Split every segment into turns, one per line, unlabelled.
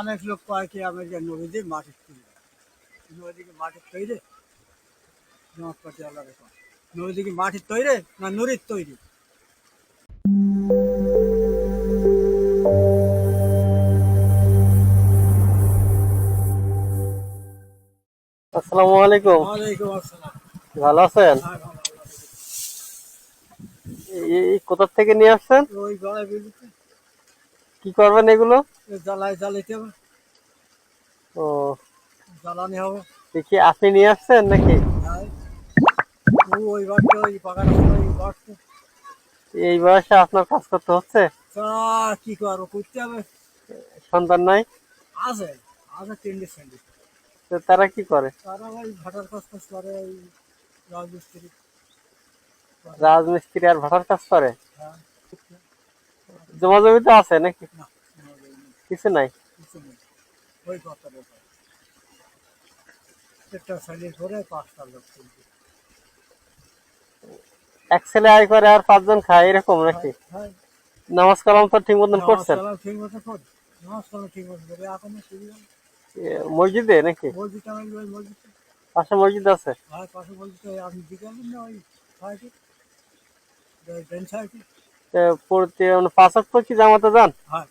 অনেক লোক কয় কি আমি যে নদীতে মাটির তৈরি নদীকে মাটির তৈরি। জমাত পাটি আলাদা নদীকে মাটির তৈরি না নুরির তৈরি?
আসসালামু আলাইকুম।
ওয়ালাইকুম আসসালাম।
ভালো আছেন?
হ্যাঁ,
কোথা থেকে নিয়ে আসছেন? কি করবেন এগুলো?
জ্বালায় জ্বালাইতে হবে
ও।
জ্বালানি হবে।
দেখি আপনি নিয়ে আসছেন নাকি।
ওই বাড়তে ওই রাস্তা ওই বাড়তে
এই বয়সে আপনার কাজ করতে হচ্ছে?
কি করব করতে হবে
সন্তান নাই?
আছে আছে তিনটে স্যান্ডি
তো তারা কি করে?
তারা ওই ভাটার কাজ কাজ করে ওই রাজমিস্ত্রি।
রাজমিস্ত্রি আর ভাটার কাজ করে?
হ্যাঁ।
জমা জমি তো আছে নাকি?
না।
কিছু নাই।
কিছু নেই। ওই কথা একটা স্যান্ডি করে পাঁচটা লোক তুলবে।
এক ছেলে আয় করে আর পাঁচজন খায় এরকম নাকি?
হ্যাঁ।
নামাজ কালাম তো ঠিক মতন করছেন
নমস্কার ঠিক মতো করি নমস্কার ঠিক মতো করি এখন
মসজিদে নাকি?
মসজিদ আমি ওই মসজিদ।
পাশে মসজিদ আছে?
আর পাশে মসজিদ। আপনি দিকে না ওই সাইডে। ডেন সাইডে।
পড়তে মানে পাঁচ কি জামাতে যান?
হ্যাঁ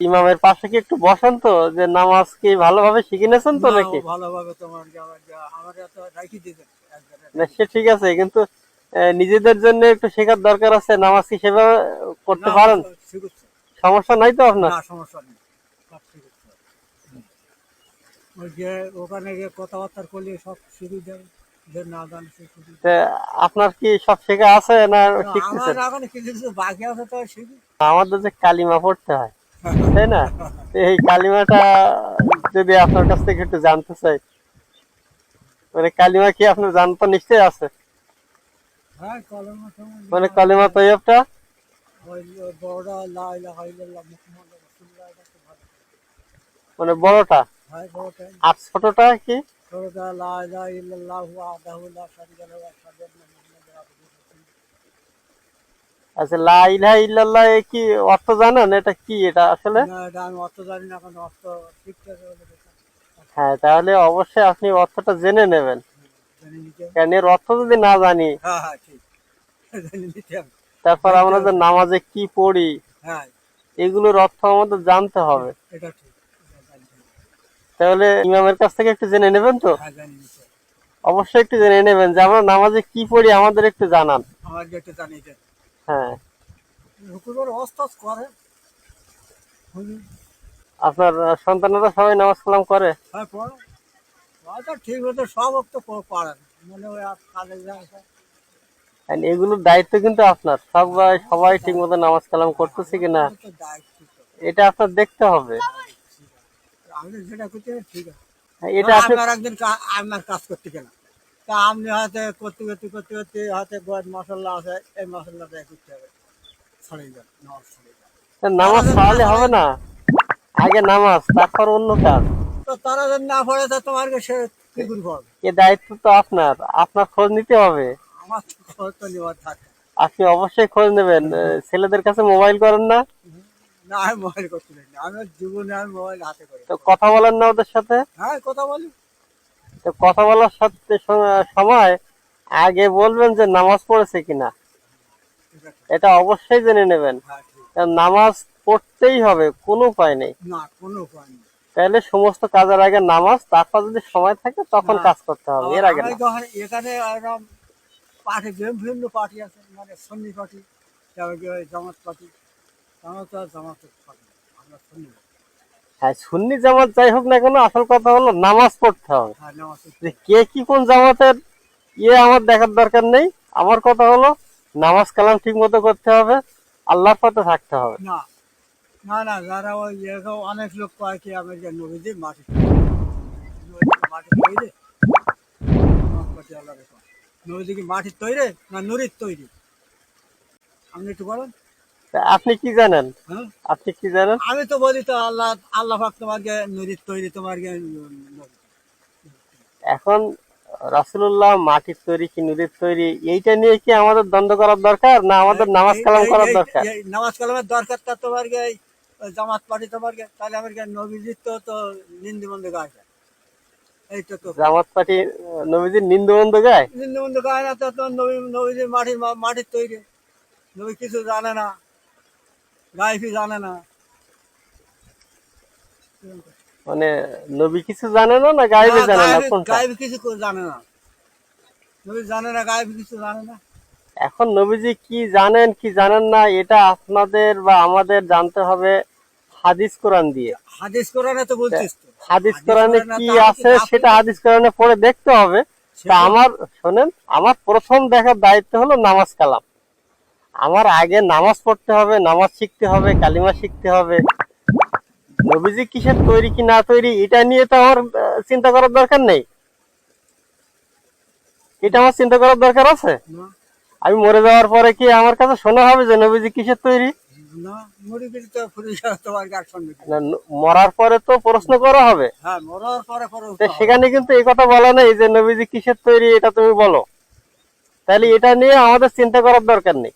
ইমামের পাশে কি একটু বসেন তো যে নামাজ কি ভালোভাবে শিখে নিয়েছেন তো নাকি?
ভালোভাবে তোমার আমার এত রাখি দিতে
না সে ঠিক আছে কিন্তু নিজেদের জন্য একটু শেখার দরকার আছে নামাজ কি সেভাবে করতে পারেন? সমস্যা নাই তো আপনার?
না সমস্যা নেই। ওই যে ওখানে গিয়ে কথাবার্তা করলে সব শিখে যাবে।
আপনার কি সব শেখা আছে না শিখতেছেন
আমার এখন কিছু কিছু বাকি আছে তো শিখি
আমাদের যে কালিমা পড়তে হয় তাই না? এই কালিমাটা যদি আপনার কাছ থেকে একটু জানতে চাই মানে কালিমা কি আপনার জানতো নিশ্চয়ই আছে?
হ্যাঁ
মানে কালিমা তৈয়বটা? মানে বড়টা?
হ্যাঁ বড়টা
আর ছোটটা কি?
ওয়া আশহাদু আন্না মুহাম্মাদান আবদুহু ওয়া
আচ্ছা লা ইলাহা ইল্লাল্লাহ কি অর্থ জানেন? এটা কি এটা আসলে?
না এটা আমি জানি না।
হ্যাঁ তাহলে অবশ্যই আপনি অর্থটা জেনে নেবেন। কারণ এর অর্থ যদি না জানি
হ্যাঁ হ্যাঁ
তারপর আমরা যে নামাজে কি পড়ি
হ্যাঁ।
এগুলোর অর্থ আমাদের জানতে হবে।
এটা ঠিক।
তাহলে ইমামের কাছ থেকে একটু জেনে নেবেন তো?
হ্যাঁ।
অবশ্যই একটু জেনে নেবেন যে আমরা নামাজে কি পড়ি আমাদের একটু জানান। হ্যাঁ। আপনার সন্তানেরা সবাই নামাজ কালাম করে?
হ্যাঁ ঠিক মতো সব তো
এগুলোর দায়িত্ব কিন্তু আপনার। সবাই সবাই ঠিক মতো নামাজ কালাম করতেছে কিনা। এটা আপনার দেখতে হবে।
আমি যেটা করতে ঠিক আছে।
হ্যাঁ, এটা
আপনার একদিন আপনার কাজ করতে গেলাম। তা আপনি হয়তো করতে করতে করতে করতে হয়তো গোয়ার মশলা আছে এই মশলাটা করতে হবে। ছড়িয়ে নামাজ ছড়িয়ে যাবে।
নামাজ পড়ালে হবে না। আগে নামাজ তারপর অন্য কাজ।
তো তারা যদি না পড়ে তো তোমার সে কি করে পড়বে?
এ দায়িত্ব তো আপনার। আপনার খোঁজ নিতে হবে।
আমার খবর তো নেওয়ার থাকে।
আপনি অবশ্যই খোঁজ নেবেন। ছেলেদের কাছে মোবাইল করেন না।
না আমি মোবাইল করতে পারি না জীবনে আমি মোবাইল হাতে করি
তো কথা বলেন না ওদের সাথে?
হ্যাঁ কথা বলি।
তো কথা বলার সাথে সময় আগে বলবেন যে নামাজ পড়েছে কিনা।
এটা
অবশ্যই জেনে নেবেন।
হ্যাঁ
নামাজ পড়তেই হবে কোনো উপায় নেই।
না কোনো উপায় নেই।
তাহলে সমস্ত কাজের আগে নামাজ তারপর যদি সময় থাকে তখন কাজ করতে হবে এর আগে
এখানে পার্টি বিভিন্ন পার্টি আছে মানে সন্নি পার্টি জামাত পার্টি
হ্যাঁ সুন্নি জামাত যাই হোক না কেন আসল কথা হলো নামাজ পড়তে হবে।
হ্যাঁ নামাজ
যে কে কি কোন জামাতের ইয়ে আমার দেখার দরকার নেই। আমার কথা হলো নামাজ কালাম ঠিক মতো করতে হবে আল্লাহর পথে থাকতে হবে।
না না না যারা ওই অনেক লোক কয় কি আমি যে নদীতে মাটি মাটি তৈরি পার্টি আলাদা মাটির তৈরি না নুরির তৈরি? আপনি একটু বলেন।
আপনি কি জানেন?
হ্যাঁ?
আপনি কি জানেন?
আমি তো বলি তো আল্লাহ আল্লাহ পাক তোমাকে নদীর তৈরি তোমাকে
এখন রাসুল্লাহ মাটির তৈরি কি নদীর তৈরি এইটা নিয়ে কি আমাদের দ্বন্দ্ব করার দরকার না আমাদের নামাজ কালাম করার দরকার?
নামাজ কালামের দরকার তা তোমার জামাত পার্টি তোমার তাহলে আমার নবীজির তো তো নিন্দি বন্ধ গায়
জামাত পার্টি নবীজির নিন্দু বন্ধ গায়?
নিন্দি বন্ধ গায় না তো তো নবী নবীজির মাটির মাটির তৈরি। নবী কিছু জানে না। গাইফি জানে না।
মানে নবী কিছু জানে না না জানে না? কোনটা?
কিছু জানে না। নবী জানে না কিছু জানে না।
এখন নবীজি কি জানেন কি জানেন না এটা আপনাদের বা আমাদের জানতে হবে হাদিস কোরআন দিয়ে।
হাদিস কোরআনে তো বলছিস তো।
হাদিস কোরআনে
কোরআনে
কি আছে সেটা হাদিস কোরআনে পড়ে দেখতে হবে। তা আমার শোনেন আমার প্রথম দেখার দায়িত্ব হলো নামাজ কালাম। আমার আগে নামাজ পড়তে হবে নামাজ শিখতে হবে কালিমা শিখতে হবে। নবীজি কিসের তৈরি কি না তৈরি এটা নিয়ে তো আমার চিন্তা করার দরকার নেই। এটা আমার চিন্তা করার দরকার আছে? আমি মরে যাওয়ার পরে কি আমার কাছে শোনা হবে যে নবীজি কিসের তৈরি? মরার পরে তো প্রশ্ন করা হবে।
হ্যাঁ হবে।
সেখানে কিন্তু এই কথা বলা নেই যে নবীজি কিসের তৈরি এটা তুমি বলো। তাহলে এটা নিয়ে আমাদের চিন্তা করার দরকার নেই।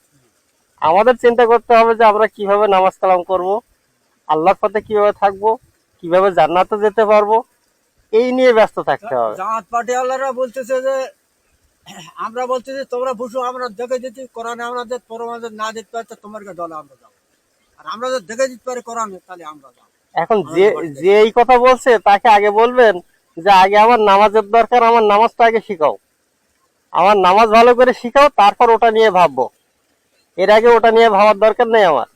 আমাদের চিন্তা করতে হবে যে আমরা কীভাবে নামাজ কালাম করব আল্লাহর পথে কীভাবে থাকব কীভাবে জান্নাতে যেতে পারব এই নিয়ে ব্যস্ত থাকতে হবে।
জামাত পার্টি আল্লাহরা বলতেছে যে আমরা বলতেছি তোমরা বসো আমরা দেখে দিচ্ছি কোরআনে আমরা যে প্রমাণ না দিতে পারি তো তোমার দলে আমরা যাব। আর আমরা যদি দেখে দিতে পারি কোরআনে তাহলে আমরা যাব।
এখন যে যে এই কথা বলছে তাকে আগে বলবেন যে আগে আমার নামাজের দরকার আমার নামাজটা আগে শিখাও। আমার নামাজ ভালো করে শিখাও তারপর ওটা নিয়ে ভাববো। এর আগে ওটা নিয়ে ভাবার দরকার নেই আমার।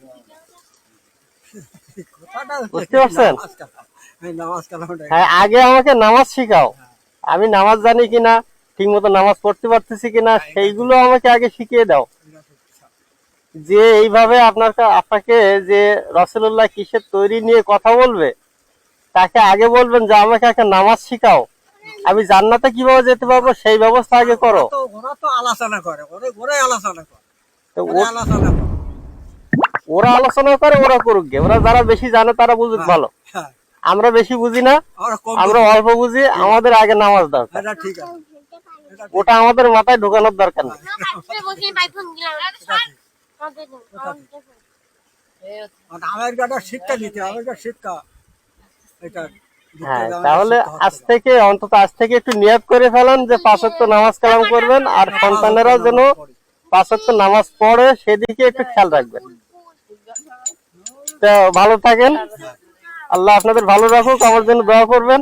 বুঝতে পারছেন? হ্যাঁ আগে আমাকে নামাজ শিখাও। আমি নামাজ জানি কিনা ঠিক মতো নামাজ পড়তে পারতেছি কিনা, সেইগুলো আমাকে আগে শিখিয়ে দাও। যে এইভাবে আপনার আপনাকে যে রসুল্লাহ কিসের তৈরি নিয়ে কথা বলবে, তাকে আগে বলবেন যে আমাকে একটা নামাজ শিখাও। আমি জান্নাতে কীভাবে যেতে পারব, সেই ব্যবস্থা আগে করো।
তো আলোচনা করে আলোচনা করে। ওরা আলোচনা করে।
ওরা আলোচনা করে ওরা করুক গে। ওরা যারা বেশি জানে তারা বুঝুক ভালো।
হ্যাঁ।
আমরা বেশি বুঝি না
আমরা
অল্প বুঝি আমাদের আগে নামাজ দরকার।
ঠিক আছে।
ওটা আমাদের মাথায় ঢোকানোর দরকার নেই।
আর আমেরিকাটা শিক্ষা দিতে আমেরিকার শিক্ষা। এটা
হ্যাঁ তাহলে আজ থেকে অন্তত আজ থেকে একটু নিয়াত করে ফেলেন যে পাঁচক্ত নামাজ কালাম করবেন আর সন্তানেরা যেন পাঁচক্ত নামাজ পড়ে, সেদিকে একটু খেয়াল রাখবেন। তো ভালো থাকেন। আল্লাহ আপনাদের ভালো রাখুক, আমার জন্য দোয়া করবেন।